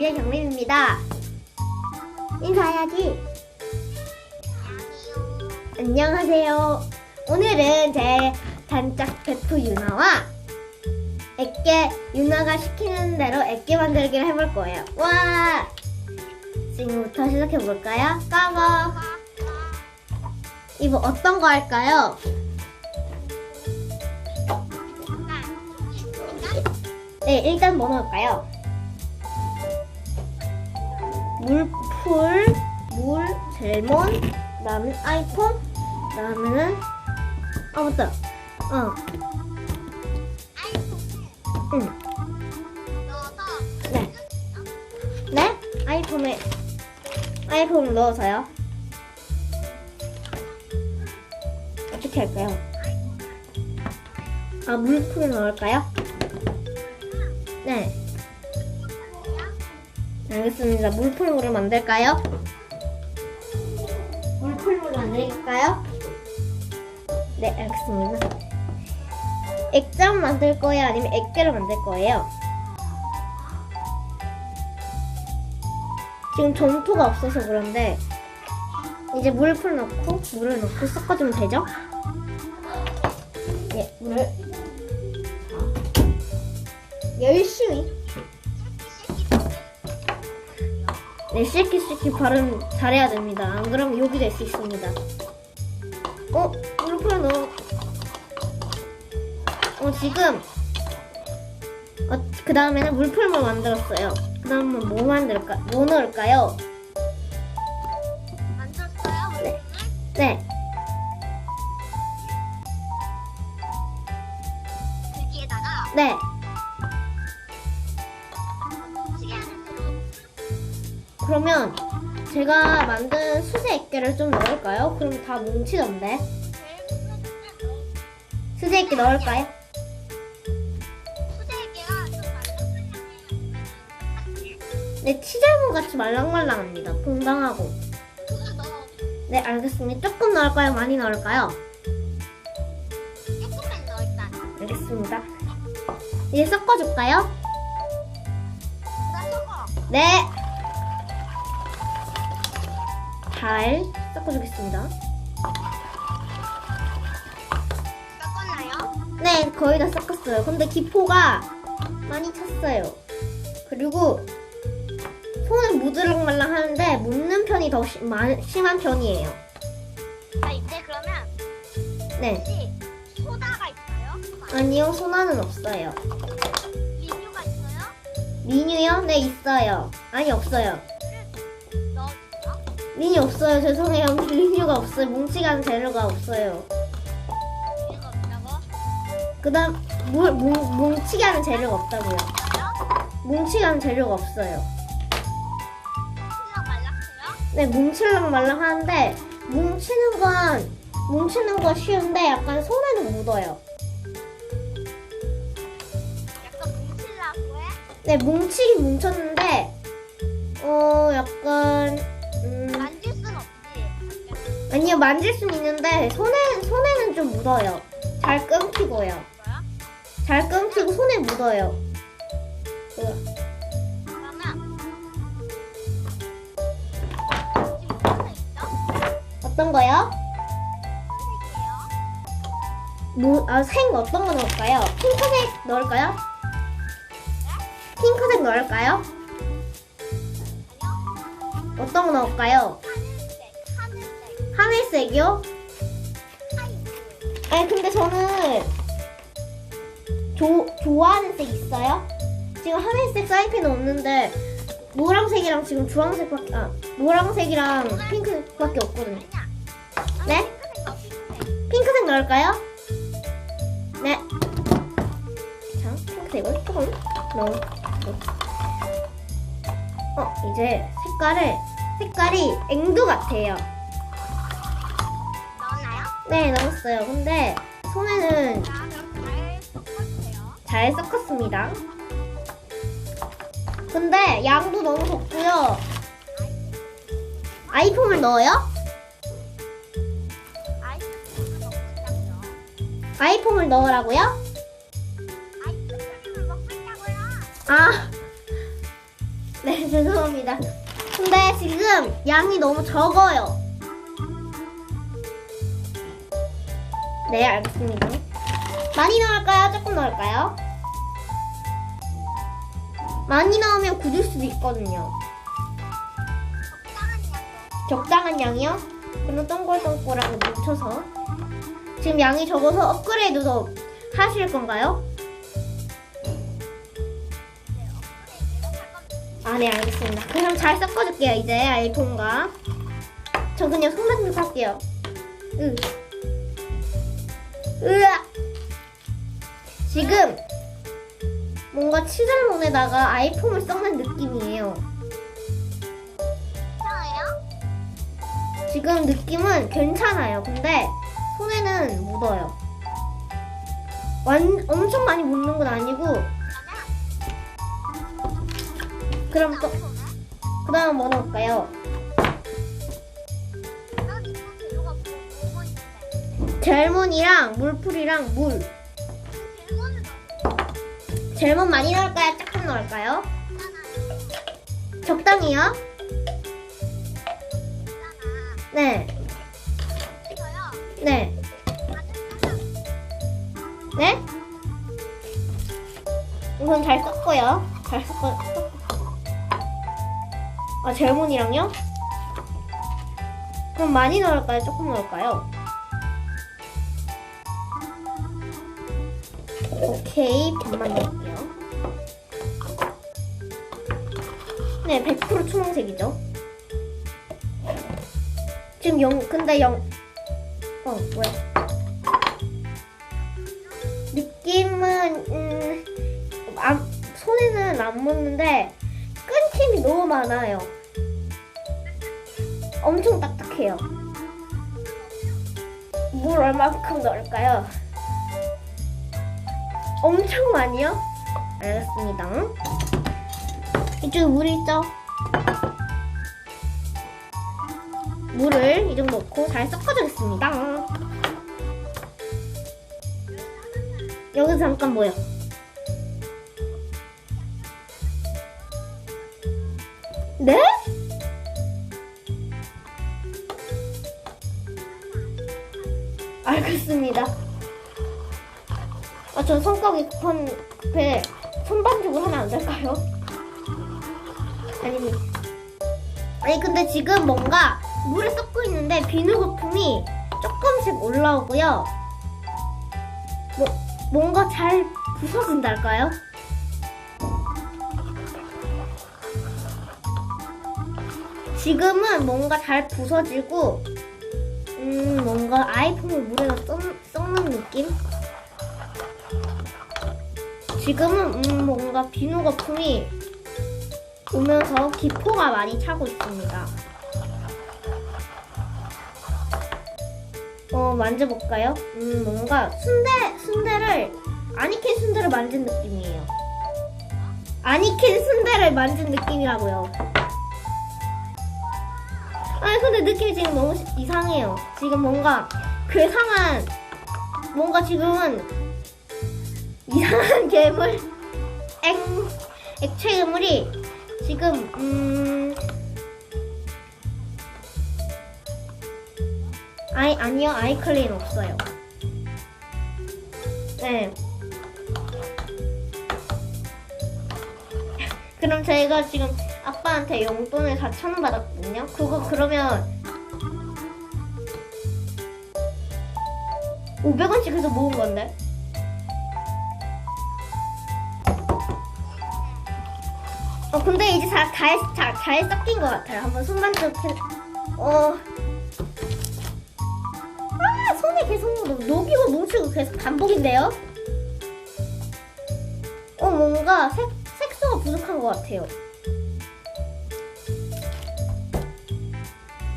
TV의 경림입니다. 인사해야지. 안녕하세요. 오늘은 제 단짝 베프 유나와 액계 유나가 시키는 대로 액계 만들기를 해볼 거예요. 와! 지금부터 시작해 볼까요? 까봐. 이거 어떤 거 할까요? 네, 일단 뭐 넣을까요? 물풀, 물, 젤몬, 그다음에 아이폰, 그다음에는 아 맞다, 어, 응, 네, 네, 아이폰에 아이폰을 넣어서요. 어떻게 할까요? 아 물풀 넣을까요? 네. 알겠습니다. 물풀물을 만들까요? 물풀물 만들까요? 네, 알겠습니다. 액자만 만들 거예요? 아니면 액계를 만들 거예요? 지금 점토가 없어서 그런데 이제 물풀 넣고 물을 넣고 섞어주면 되죠? 예, 물을 열심히 네, 실키 실키 발음 잘해야 됩니다. 안 그러면 욕이 될 수 있습니다. 어? 물풀 넣어. 어, 지금. 어, 그 다음에는 물풀만 만들었어요. 그 다음은 뭐 만들까? 뭐 넣을까요? 그러면 제가 만든 수제 액계를 좀 넣을까요? 그럼 다 뭉치던데. 수제 액계 넣을까요? 수제기가 좀 말랑말랑해요. 네, 치잘몬 같이 말랑말랑합니다. 넣어. 네, 알겠습니다. 조금 넣을까요? 많이 넣을까요? 조금만 일단. 알겠습니다. 이제 섞어줄까요? 네. 잘 섞어주겠습니다. 섞었나요? 네, 거의 다 섞었어요. 근데 기포가 많이 찼어요. 그리고 손을 무드랑말랑 하는데 묻는 편이 더 시- 마- 심한 편이에요. 자 이제 그러면 네. 혹시 소다가 있어요? 아니요, 소나는 없어요. 리뉴가 있어요? 미뉴요? 네, 있어요. 아니, 없어요. 미뉴 없어요. 죄송해요. 미뉴가 없어요. 뭉치가는 재료가 없어요. 리뉴가 없다고? 그 다음, 뭉, 뭉, 뭉치게 하는 재료가 없다고요. 뭉치게 하는 재료가 없어요. 신랑 말랐어요? 네, 뭉칠랑 말랑 하는데, 뭉치는 건, 뭉치는 건 쉬운데, 약간 손에는 묻어요. 약간 뭉칠라고 해? 네, 뭉치긴 뭉쳤는데, 어, 약간. 아니요, 만질 순 있는데, 손에, 손에는 좀 묻어요. 잘 끊기고요. 잘 끊기고 손에 묻어요. 그? 어떤 거요? 뭐, 아, 색 어떤 거 넣을까요? 핑크색 넣을까요? 핑크색 넣을까요? 어떤 거 넣을까요? 하이브. 아니, 근데 저는 조, 좋아하는 색 있어요? 지금 하늘색 사이펜은 없는데, 노란색이랑 지금 주황색밖에, 아, 노란색이랑 핑크색밖에 없거든요. 네? 핑크색 넣을까요? 네. 자, 핑크색을 조금 넣어. 어, 이제 색깔을, 색깔이 앵두 같아요. 네, 넣었어요. 근데 손에는 잘 섞었습니다. 근데 양도 너무 적고요. 아이폼을 넣어요? 아이폼을 넣으라고요? 아, 네, 죄송합니다. 근데 지금 양이 너무 적어요. 네, 알겠습니다. 많이 넣을까요? 조금 넣을까요? 많이 넣으면 굳을 수도 있거든요. 적당한 양이요? 그럼 동글동글하게 뭉쳐서. 지금 양이 적어서 업그레이드도 하실 건가요? 아, 네, 알겠습니다. 그럼 잘 섞어줄게요, 이제 아이폰과. 저 그냥 손만 좀 할게요. 으. 으아! 지금 뭔가 치잘몬에다가 아이폰을 섞는 느낌이에요. 괜찮아요? 지금 느낌은 괜찮아요. 근데 손에는 묻어요. 완, 엄청 많이 묻는 건 아니고, 그럼 또, 그 다음 뭐 넣을까요? 젤몬이랑 물풀이랑 물. 젤몬 많이 넣을까요? 조금 넣을까요? 적당히요? 네. 네, 네? 우선 잘 섞고요. 잘 섞어. 아, 젤몬이랑요? 그럼 많이 넣을까요? 조금 넣을까요? 오케이, 반만 넣을게요. 네, 100% 초록색이죠. 지금 영, 근데 영, 어, 뭐야. 느낌은, 음, 안, 손에는 안 묻는데, 끈힘이 너무 많아요. 엄청 딱딱해요. 물 얼마만큼 넣을까요? 엄청 많이요? 알겠습니다. 이쪽에 물이 있죠? 물을 이 정도 넣고 잘 섞어주겠습니다. 여기서 잠깐 뭐요? 아, 전 성격이 급한, 급해. 손반죽을 하면 안 될까요? 아니, 아니, 근데 지금 뭔가 물을 섞고 있는데 비누 거품이 조금씩 올라오고요. 뭐, 뭔가 잘 부서진달까요? 지금은 뭔가 잘 부서지고, 음, 뭔가 아이폰을 물에다 썩, 썩는 느낌? 지금은, 음, 뭔가 비누 거품이 오면서 기포가 많이 차고 있습니다. 어, 만져볼까요? 음, 뭔가 순대, 순대를, 아니킨 순대를 만진 느낌이에요. 아니킨 순대를 만진 느낌이라고요. 아니, 근데 느낌이 지금 너무 시- 이상해요. 지금 뭔가 괴상한, 뭔가 지금은 이상한 괴물, 액, 액체 괴물이 지금, 음, 아이, 아니요, 아이클린 없어요. 네. 그럼 저희가 지금 아빠한테 용돈을 4천원 받았거든요. 그거 그러면 500원씩 해서 모은 건데. 어, 근데 이제 잘, 잘, 잘, 잘 섞인 것 같아요. 한번 손만 좀, 해- 어. 아, 손에 계속. 녹이고 뭉치고 계속 반복인데요? 어, 뭔가 색, 색소가 부족한 것 같아요.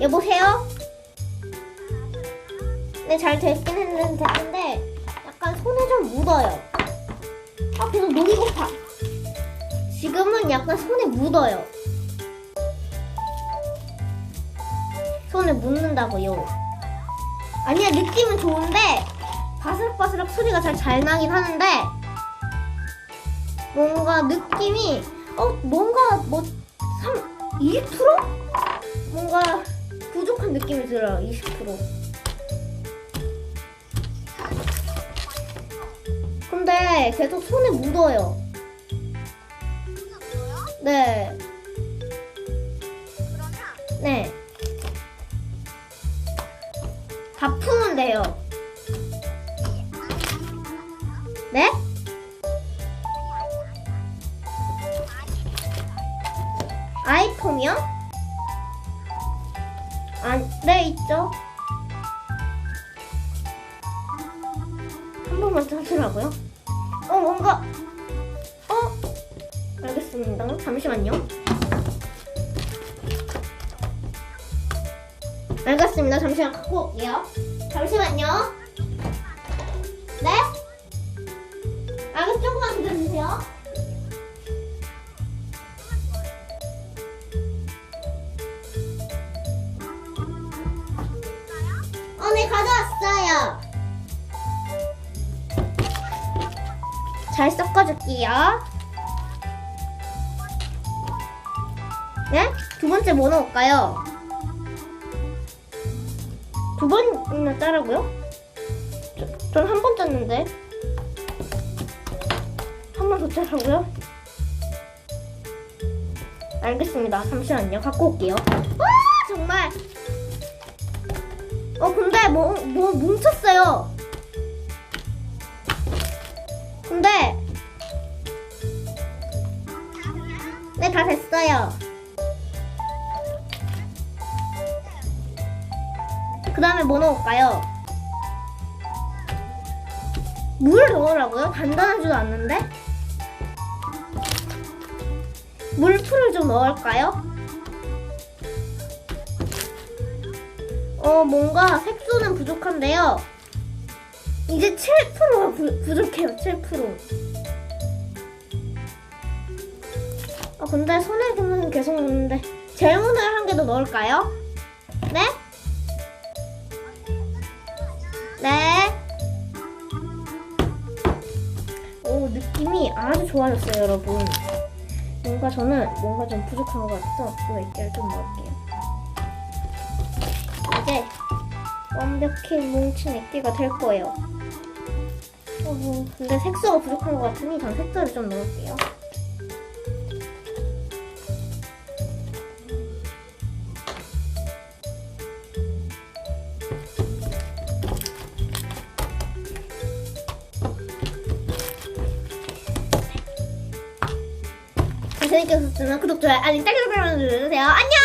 여보세요? 네, 잘 됐긴 했는데, 됐는데, 약간 손에 좀 묻어요. 아, 계속 녹이 고 파. 지금은 약간 손에 묻어요. 손에 묻는다고요. 아니야, 느낌은 좋은데, 바스락바스락 소리가 잘, 잘 나긴 하는데, 뭔가 느낌이, 어, 뭔가 뭐, 20%? 뭔가 부족한 느낌이 들어요. 20%. 근데 계속 손에 묻어요. 네, 그러면 네. 다 풀면 돼요. 네? 아이폰이요? 아, 네, 있죠. 한 번만 찾으라고요? 어, 뭔가, 어? 알겠습니다. 잠시만요. 알겠습니다. 잠시만 갖고 올게요. 잠시만요. 네? 알겠, 조금만 기다려주세요. 어, 네, 가져왔어요. 잘 섞어줄게요. 네? 두 번째 뭐 넣을까요? 두 번이나 짜라고요? 전 한 번 짰는데. 한 번 더 짜라고요? 알겠습니다. 잠시만요. 갖고 올게요. 와, 정말. 어, 근데 뭐, 뭐 뭉쳤어요. 근데. 네, 다 됐어요. 그 다음에 뭐 넣을까요? 물 넣으라고요? 단단하지도 않는데? 물풀을 좀 넣을까요? 어, 뭔가 색소는 부족한데요. 이제 7%가 부, 부족해요, 7%. 아, 근데 손에는 계속 묻는데. 젤문을 한 개 더 넣을까요? 네? 네. 아주 좋아졌어요, 여러분. 뭔가 저는 뭔가 좀 부족한 것 같아서 이거 액기를 좀 넣을게요. 이제 완벽히 뭉친 액기가 될 거예요. 어, 근데 색소가 부족한 것 같으니 전 색소를 좀 넣을게요. 구독, 좋아요, 알림, 딸기를 눌러주세요. 안녕!